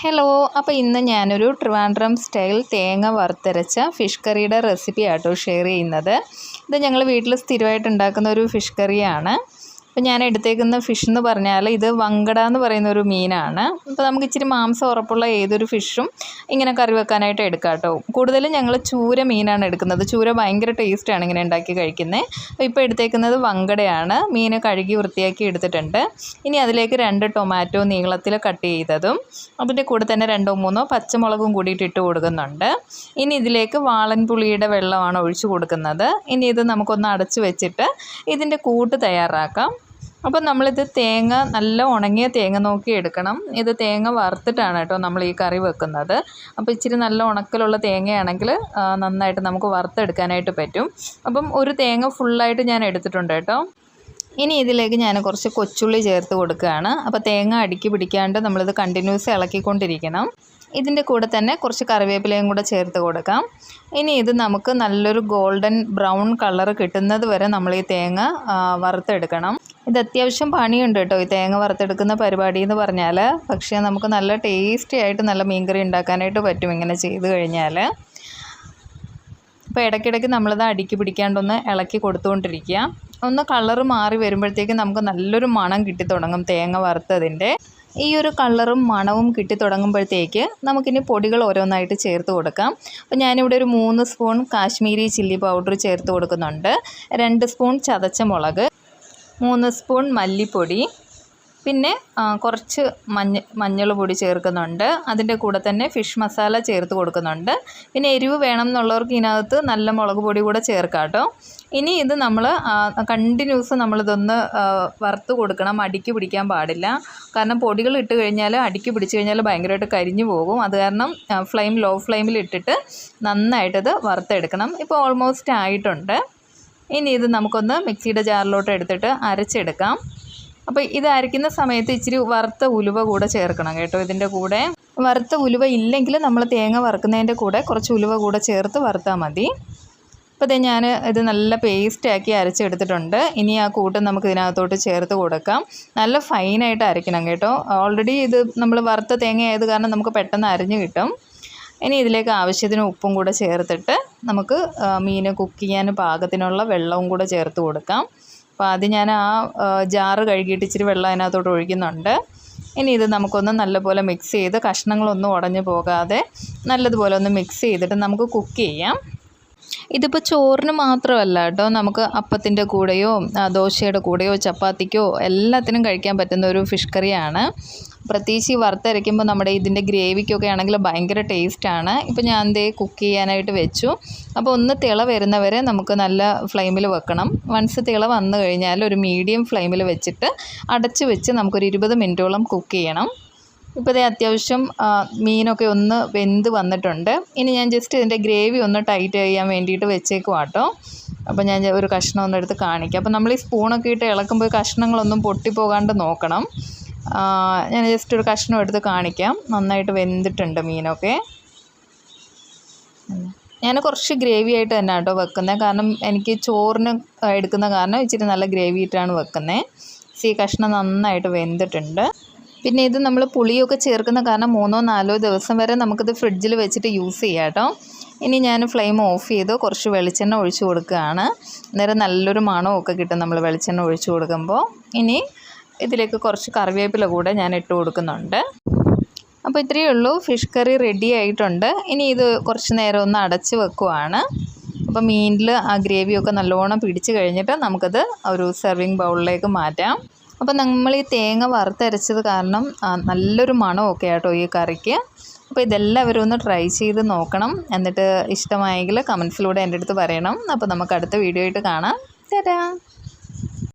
Hello അപ്പോൾ ഇന്ന് ഞാനൊരു ട്രിവാൻഡ്രം സ്റ്റൈൽ തേങ്ങ വറുത്തരച്ച ഫിഷ് കറിയുടെ റെസിപ്പി ആട്ടോ ഷെയർ ചെയ്യുന്നത്. ഇത് ഞങ്ങൾ വീട്ടിൽ സ്ഥിരമായിട്ട് ഉണ്ടാക്കുന്ന ഒരു ഫിഷ് കറിയാണ്. അപ്പോൾ ഞാൻ എടുത്തേക്കുന്ന ഫിഷ് എന്ന് പറഞ്ഞാൽ ഇത് വങ്കട എന്ന് പറയുന്ന ഒരു മീനാണ്. അപ്പോൾ നമുക്ക് ഇച്ചിരി മാംസം ഉറപ്പുള്ള ഏതൊരു ഫിഷും ഇങ്ങനെ കറി വെക്കാനായിട്ട് എടുക്കാം കേട്ടോ. കൂടുതലും ഞങ്ങൾ ചൂര മീനാണ് എടുക്കുന്നത്. ചൂര ഭയങ്കര ടേസ്റ്റാണ് ഇങ്ങനെ ഉണ്ടാക്കി കഴിക്കുന്നത് അപ്പോൾ ഇപ്പോൾ എടുത്തേക്കുന്നത് വങ്കടയാണ്. മീൻ കഴുകി വൃത്തിയാക്കി എടുത്തിട്ടുണ്ട്. ഇനി അതിലേക്ക് രണ്ട് ടൊമാറ്റോ നീളത്തിൽ കട്ട് ചെയ്തതും അതിന്റെ കൂടെ തന്നെ രണ്ടോ മൂന്നോ പച്ചമുളകും കൂടിയിട്ട് ഇട്ട് കൊടുക്കുന്നുണ്ട്. ഇനി ഇതിലേക്ക് വാളൻ പുളിയുടെ വെള്ളമാണ് ഒഴിച്ചു കൊടുക്കുന്നത്. ഇനി ഇത് നമുക്കൊന്ന് അടച്ചു വെച്ചിട്ട് ഇതിന്റെ കൂട്ട് തയ്യാറാക്കാം. അപ്പം നമ്മളിത് തേങ്ങ നല്ല ഉണങ്ങിയ തേങ്ങ നോക്കി എടുക്കണം. ഇത് തേങ്ങ വറുത്തിട്ടാണ് കേട്ടോ നമ്മൾ ഈ കറി വെക്കുന്നത്. അപ്പോൾ ഇച്ചിരി നല്ല ഉണക്കലുള്ള തേങ്ങയാണെങ്കിൽ നന്നായിട്ട് നമുക്ക് വറുത്തെടുക്കാനായിട്ട് പറ്റും. അപ്പം ഒരു തേങ്ങ ഫുള്ളായിട്ട് ഞാൻ എടുത്തിട്ടുണ്ട് കേട്ടോ. ഇനി ഇതിലേക്ക് ഞാൻ കുറച്ച് കൊച്ചുള്ളി ചേർത്ത് കൊടുക്കുകയാണ്. അപ്പോൾ തേങ്ങ അടുക്കി പിടിക്കാണ്ട് നമ്മളിത് കണ്ടിന്യൂസ് ഇളക്കിക്കൊണ്ടിരിക്കണം. ഇതിന്റെ കൂടെ തന്നെ കുറച്ച് കറിവേപ്പിലയും കൂടെ ചേർത്ത് കൊടുക്കാം. ഇനി ഇത് നമുക്ക് നല്ലൊരു ഗോൾഡൻ ബ്രൗൺ കളർ കിട്ടുന്നത് വരെ നമ്മൾ ഈ തേങ്ങ വറുത്തെടുക്കണം. ഇത് അത്യാവശ്യം പണിയുണ്ട് കേട്ടോ ഈ തേങ്ങ വറുത്തെടുക്കുന്ന പരിപാടി എന്ന് പറഞ്ഞാൽ പക്ഷേ നമുക്ക് നല്ല ടേസ്റ്റി ആയിട്ട് നല്ല മീൻകറി ഉണ്ടാക്കാനായിട്ട് പറ്റും ഇങ്ങനെ ചെയ്ത് കഴിഞ്ഞാൽ അപ്പോൾ ഇടയ്ക്കിടയ്ക്ക് നമ്മളിത് അടുക്കി പിടിക്കാണ്ടൊന്ന് ഇളക്കി കൊടുത്തുകൊണ്ടിരിക്കുക ഒന്ന് കളറ് മാറി വരുമ്പോഴത്തേക്ക് നമുക്ക് നല്ലൊരു മണം കിട്ടി തുടങ്ങും തേങ്ങ വറുത്തതിന്റെ. ഈ ഒരു കളറും മണവും കിട്ടി തുടങ്ങുമ്പോഴത്തേക്ക് നമുക്കിനി പൊടികൾ ഓരോന്നായിട്ട് ചേർത്ത് കൊടുക്കാം. അപ്പോൾ ഞാനിവിടെ ഒരു മൂന്ന് സ്പൂൺ കാശ്മീരി ചില്ലി പൗഡർ ചേർത്ത് കൊടുക്കുന്നുണ്ട്. രണ്ട് സ്പൂൺ ചതച്ച മുളക്. മൂന്ന് സ്പൂൺ മല്ലിപ്പൊടി. പിന്നെ കുറച്ച് മഞ്ഞ മഞ്ഞൾ പൊടി ചേർക്കുന്നുണ്ട്. അതിന്റെ കൂടെ തന്നെ ഫിഷ് മസാല ചേർത്ത് കൊടുക്കുന്നുണ്ട്. പിന്നെ എരിവ് വേണം എന്നുള്ളവർക്ക് ഇതിനകത്ത് നല്ല മുളക് പൊടി കൂടെ ചേർക്കാം കേട്ടോ. ഇനി ഇത് നമ്മൾ കണ്ടിന്യൂസ് നമ്മളിതൊന്ന് വറുത്ത് കൊടുക്കണം. അടിക്ക് പിടിക്കാൻ പാടില്ല. കാരണം പൊടികൾ ഇട്ട് കഴിഞ്ഞാൽ അടിക്ക് പിടിച്ച് കഴിഞ്ഞാൽ ഭയങ്കരമായിട്ട് കരിഞ്ഞു പോകും. അത് കാരണം ഫ്ലെയിം ലോ ഫ്ലെയിമിൽ ഇട്ടിട്ട് നന്നായിട്ടത് വറുത്തെടുക്കണം. ഇപ്പോൾ ഓൾമോസ്റ്റ് ആയിട്ടുണ്ട്. ഇനി ഇത് നമുക്കൊന്ന് മിക്സിയുടെ ജാറിലോട്ട് എടുത്തിട്ട് അരച്ചെടുക്കാം. അപ്പോൾ ഇത് അരയ്ക്കുന്ന സമയത്ത് ഇച്ചിരി വറുത്ത ഉലുവ കൂടെ ചേർക്കണം കേട്ടോ ഇതിന്റെ കൂടെ. വറുത്ത ഉലുവ ഇല്ലെങ്കിൽ നമ്മൾ തേങ്ങ വറുക്കുന്നതിന്റെ കൂടെ കുറച്ച് ഉലുവ കൂടെ ചേർത്ത് വറുത്താൽ മതി. അപ്പോൾ ഇതേ ഞാൻ ഇത് നല്ല പേസ്റ്റാക്കി അരച്ചെടുത്തിട്ടുണ്ട്. ഇനി ആ കൂട്ടം നമുക്ക് ഇതിനകത്തോട്ട് ചേർത്ത് കൊടുക്കാം. നല്ല ഫൈനായിട്ട് അരയ്ക്കണം കേട്ടോ. ഓൾറെഡി ഇത് നമ്മൾ വറുത്ത തേങ്ങ ആയത് കാരണം നമുക്ക് പെട്ടെന്ന് അരിഞ്ഞ് കിട്ടും. ഇനി ഇതിലേക്ക് ആവശ്യത്തിന് ഉപ്പും കൂടെ ചേർത്തിട്ട് നമുക്ക് മീൻ കുക്ക് ചെയ്യാൻ പാകത്തിനുള്ള വെള്ളവും കൂടെ ചേർത്ത് കൊടുക്കാം. അപ്പോൾ അത് ഞാൻ ആ, ജാറ് കഴുകിയിട്ട് ഇച്ചിരി വെള്ളം അതിനകത്തോട്ട് ഒഴിക്കുന്നുണ്ട്. ഇനി ഇത് നമുക്കൊന്ന് നല്ലപോലെ മിക്സ് ചെയ്ത് കഷ്ണങ്ങളൊന്നും ഉടഞ്ഞു പോകാതെ നല്ലതുപോലെ ഒന്ന് മിക്സ് ചെയ്തിട്ട് നമുക്ക് കുക്ക് ചെയ്യാം. ഇതിപ്പോൾ ചോറിന് മാത്രമല്ല കേട്ടോ. നമുക്ക് അപ്പത്തിന്റെ കൂടെയോ ദോശയുടെ കൂടെയോ ചപ്പാത്തിക്കോ എല്ലാത്തിനും കഴിക്കാൻ പറ്റുന്ന ഒരു ഫിഷ് കറിയാണ് പ്രത്യേകിച്ച് ഈ വറുത്തരയ്ക്കുമ്പോൾ നമ്മുടെ ഇതിന്റെ ഗ്രേവിക്കൊക്കെ ആണെങ്കിൽ ഭയങ്കര ടേസ്റ്റാണ് ഇപ്പോൾ ഞാൻ എന്തേ കുക്ക് ചെയ്യാനായിട്ട് വെച്ചു. അപ്പോൾ ഒന്ന് തിള വരുന്നവരെ നമുക്ക് നല്ല ഫ്ലെയിമിൽ വെക്കണം. വൺസ് തിള വന്നു കഴിഞ്ഞാൽ ഒരു മീഡിയം ഫ്ലെയിമിൽ വെച്ചിട്ട് അടച്ച് വെച്ച് നമുക്കൊരു ഇരുപത് മിനിറ്റോളം കുക്ക് ചെയ്യണം. ഇപ്പോൾ ഇതേ അത്യാവശ്യം മീനൊക്കെ ഒന്ന് വെന്ത് വന്നിട്ടുണ്ട്. ഇനി ഞാൻ ജസ്റ്റ് ഇതിന്റെ ഗ്രേവി ഒന്ന് ടൈറ്റ് ചെയ്യാൻ വേണ്ടിയിട്ട് വെച്ചേക്കുവാട്ടോ. അപ്പോൾ ഞാൻ ഒരു കഷ്ണം ഒന്ന് എടുത്ത് കാണിക്കാം. അപ്പോൾ നമ്മൾ ഈ സ്പൂണൊക്കെ ഇട്ട് ഇളക്കുമ്പോൾ കഷ്ണങ്ങളൊന്നും പൊട്ടിപ്പോകാണ്ട് നോക്കണം. ഞാൻ ജസ്റ്റ് ഒരു കഷ്ണം എടുത്ത് കാണിക്കാം. നന്നായിട്ട് വെന്തിട്ടുണ്ട് മീനൊക്കെ. ഞാൻ കുറച്ച് ഗ്രേവി ആയിട്ട് തന്നെ കേട്ടോ വെക്കുന്നത് കാരണം എനിക്ക് ചോറിന് എടുക്കുന്ന കാരണം ഇച്ചിരി നല്ല ഗ്രേവി ഇട്ടാണ് വെക്കുന്നത് സീ കഷ്ണം നന്നായിട്ട് വെന്തിട്ടുണ്ട്. പിന്നെ ഇത് നമ്മൾ പുളിയൊക്കെ ചേർക്കുന്ന കാരണം മൂന്നോ നാലോ ദിവസം വരെ നമുക്കിത് ഫ്രിഡ്ജിൽ വെച്ചിട്ട് യൂസ് ചെയ്യാം കേട്ടോ. ഇനി ഞാൻ ഫ്ലെയിം ഓഫ് ചെയ്ത് കുറച്ച് വെളിച്ചെണ്ണ ഒഴിച്ചു കൊടുക്കുകയാണ്. അന്നേരം നല്ലൊരു മണമൊക്കെ കിട്ടും നമ്മൾ വെളിച്ചെണ്ണ ഒഴിച്ചു കൊടുക്കുമ്പോൾ ഇനി ഇതിലേക്ക് കുറച്ച് കറിവേപ്പില കൂടെ ഞാൻ ഇട്ട് കൊടുക്കുന്നുണ്ട്. അപ്പോൾ ഇത്രയേ ഉള്ളൂ. ഫിഷ് കറി റെഡി ആയിട്ടുണ്ട്. ഇനി ഇത് കുറച്ച് നേരം ഒന്ന് അടച്ച് വെക്കുവാണ്. അപ്പോൾ മീനിൽ ആ ഗ്രേവിയൊക്കെ നല്ലോണം പിടിച്ച് കഴിഞ്ഞിട്ട് നമുക്കത് ഒരു സെർവിങ് ബൗളിലേക്ക് മാറ്റാം. അപ്പോൾ നമ്മൾ ഈ തേങ്ങ വറുത്തരച്ചത് കാരണം നല്ലൊരു മണമൊക്കെ ആട്ടോ ഈ കറിക്ക്. അപ്പോൾ ഇതെല്ലാവരും ഒന്ന് ട്രൈ ചെയ്ത് നോക്കണം. എന്നിട്ട് ഇഷ്ടമായെങ്കിൽ കമൻസിലൂടെ എന്റെ അടുത്ത് പറയണം. അപ്പോൾ നമുക്ക് അടുത്ത വീഡിയോ ആയിട്ട് കാണാം. തരാം